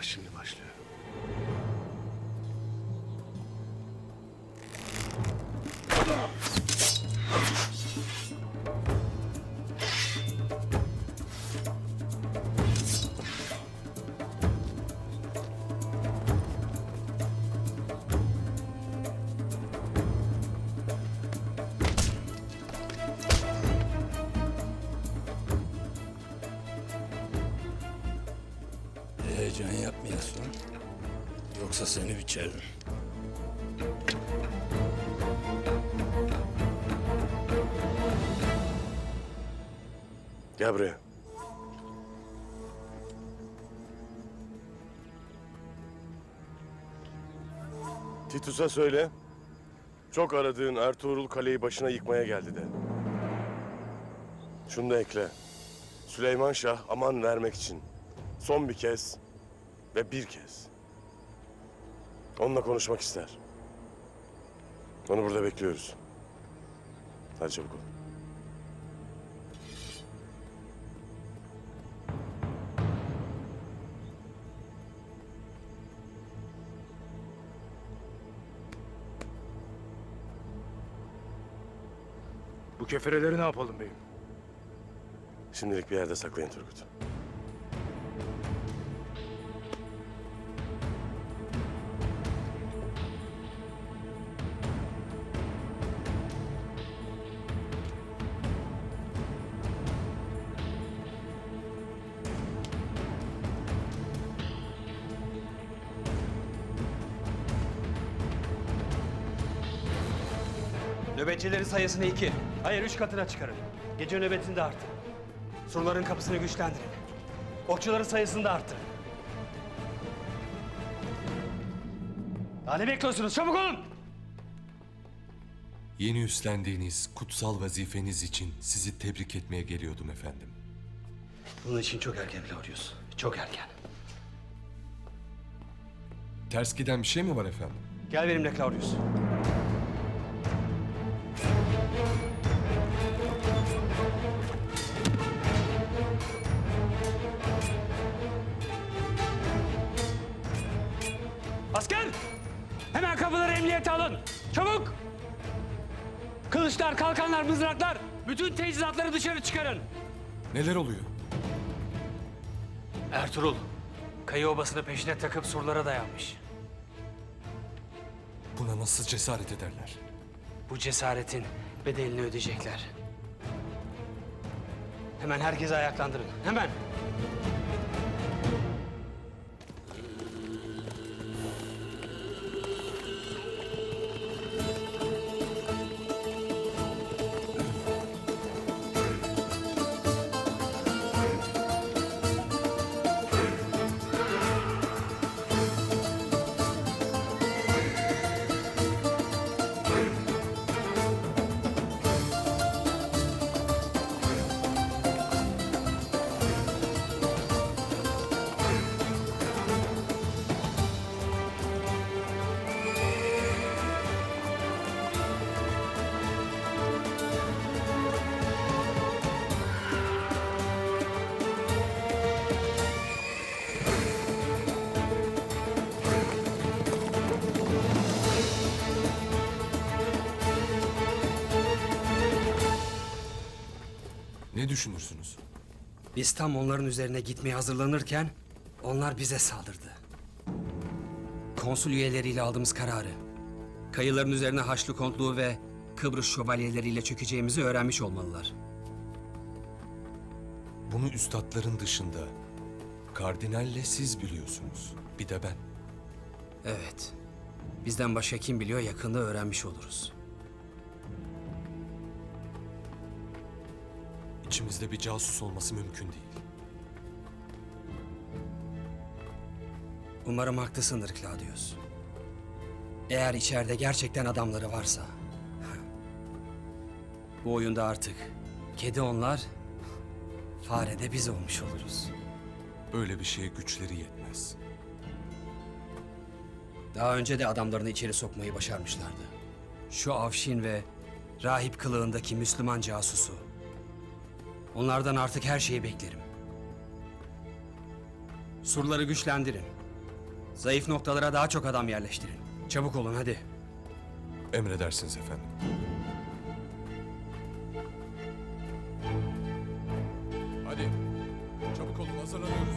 Savaş şimdi başlıyor. Heyecan yapmayasın. Yoksa seni biçerim. Gel buraya. Titus'a söyle. Çok aradığın Ertuğrul kaleyi başına yıkmaya geldi de. Şunu da ekle. Süleyman Şah aman vermek için. Son bir kez ve bir kez. Onunla konuşmak ister. Onu burada bekliyoruz. Hadi çabuk ol. Bu kefereleri ne yapalım beyim? Şimdilik bir yerde saklayın Turgut. Nöbetçilerin sayısını iki, hayır üç katına çıkarın. Gece nöbetini de artırın. Surların kapısını güçlendirin. Okçuların sayısını da arttırın. Daha ne bekliyorsunuz? Çabuk olun! Yeni üstlendiğiniz kutsal vazifeniz için sizi tebrik etmeye geliyordum efendim. Bunun için çok erken Claudius. Çok erken. Ters giden bir şey mi var efendim? Gel benimle Claudius. Çabuk! Kılıçlar, kalkanlar, mızraklar, bütün teçhizatları dışarı çıkarın. Neler oluyor? Ertuğrul, Kayı Obası'nı peşine takıp surlara dayanmış. Buna nasıl cesaret ederler? Bu cesaretin bedelini ödeyecekler. Hemen herkesi ayaklandırın. Hemen. Ne düşünürsünüz? Biz tam onların üzerine gitmeye hazırlanırken onlar bize saldırdı. Konsül üyeleriyle aldığımız kararı, kayıların üzerine Haçlı Kontluğu ve Kıbrıs şövalyeleriyle çökeceğimizi öğrenmiş olmalılar. Bunu üstadların dışında kardinalle siz biliyorsunuz. Bir de ben. Evet. Bizden başka kim biliyor yakında öğrenmiş oluruz. İçimizde bir casus olması mümkün değil. Umarım haklısındır Claudius. Eğer içeride gerçekten adamları varsa... Bu oyunda artık kedi onlar, fare de biz olmuş oluruz. Böyle bir şeye güçleri yetmez. Daha önce de adamlarını içeri sokmayı başarmışlardı. Şu Avşin ve rahip kılığındaki Müslüman casusu. Onlardan artık her şeyi beklerim. Surları güçlendirin. Zayıf noktalara daha çok adam yerleştirin. Çabuk olun hadi. Emredersiniz efendim. Hadi. Çabuk olun hazırlanıyoruz.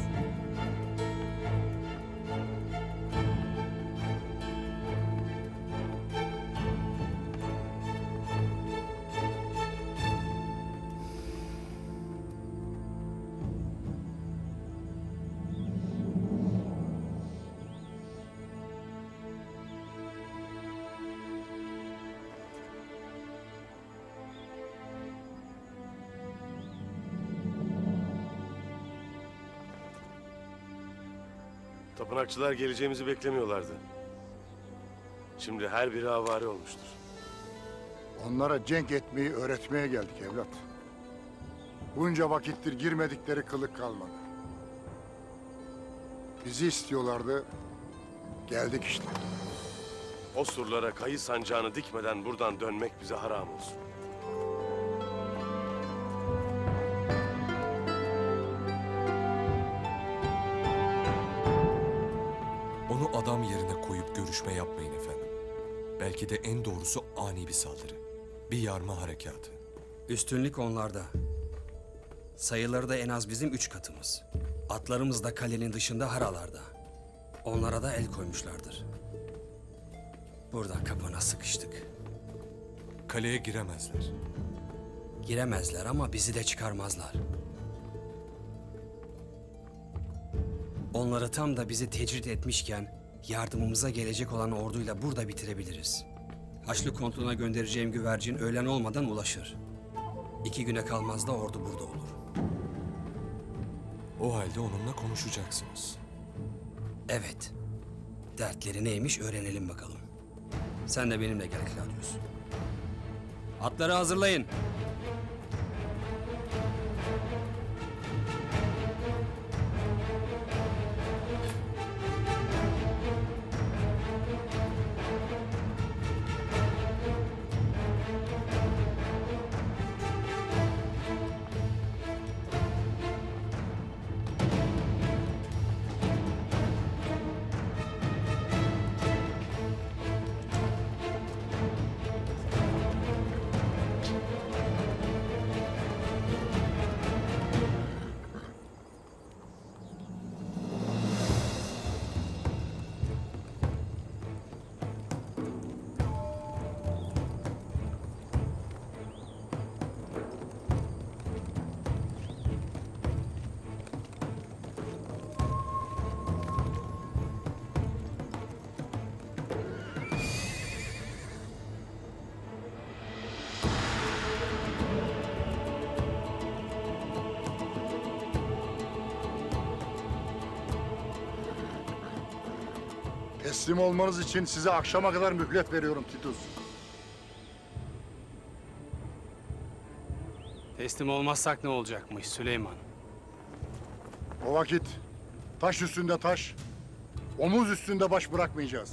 Tapınakçılar geleceğimizi beklemiyorlardı. Şimdi her biri avari olmuştur. Onlara cenk etmeyi öğretmeye geldik evlat. Bunca vakittir girmedikleri kılık kalmadı. Bizi istiyorlardı. Geldik işte. O surlara kayı sancağını dikmeden buradan dönmek bize haram olsun. Belki de en doğrusu ani bir saldırı. Bir yarma harekatı. Üstünlük onlarda. Sayıları da en az bizim üç katımız. Atlarımız da kalenin dışında haralarda. Onlara da el koymuşlardır. Burada kapana sıkıştık. Kaleye giremezler. Giremezler ama bizi de çıkarmazlar. Onları tam da bizi tecrit etmişken yardımımıza gelecek olan orduyla burada bitirebiliriz. Haçlı kontluğuna göndereceğim güvercin öğlen olmadan ulaşır. İki güne kalmaz da ordu burada olur. O halde onunla konuşacaksınız. Evet. Dertleri neymiş öğrenelim bakalım. Sen de benimle gel Claudius. Atları hazırlayın. Teslim olmanız için size akşama kadar mühlet veriyorum Titus. Teslim olmazsak ne olacakmış Süleyman? O vakit taş üstünde taş, omuz üstünde baş bırakmayacağız.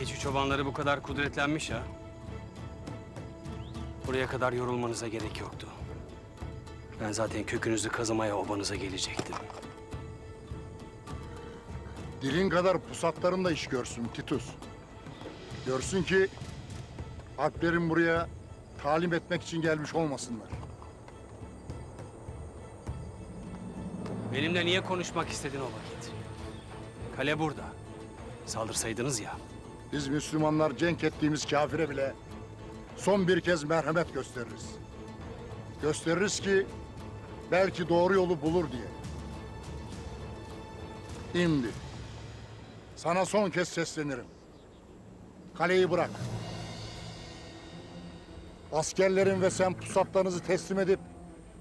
Keçi çobanları bu kadar kudretlenmiş ha. Buraya kadar yorulmanıza gerek yoktu. Ben zaten kökünüzü kazımaya obanıza gelecektim. Dilin kadar pusatların da iş görsün Titus. Görsün ki Alplerin buraya talim etmek için gelmiş olmasınlar. Benimle niye konuşmak istedin o vakit? Kale burada. Saldırsaydınız ya. Biz Müslümanlar cenk ettiğimiz kafire bile son bir kez merhamet gösteririz. Gösteririz ki belki doğru yolu bulur diye. Şimdi sana son kez seslenirim. Kaleyi bırak. Askerlerin ve sen pusatlarınızı teslim edip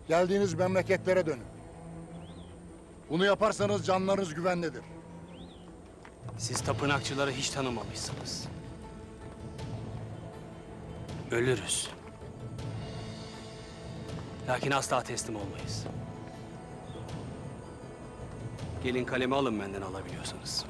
geldiğiniz memleketlere dönün. Bunu yaparsanız canlarınız güvendedir. Siz tapınakçıları hiç tanımamışsınız. Ölürüz. Lakin asla teslim olmayız. Gelin kalemi alın benden alabiliyorsanız.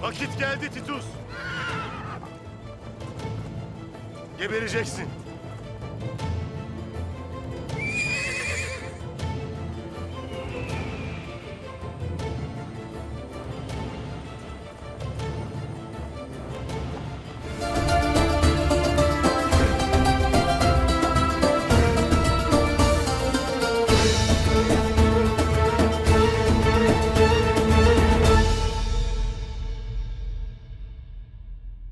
Vakit geldi Titus. Gebereceksin.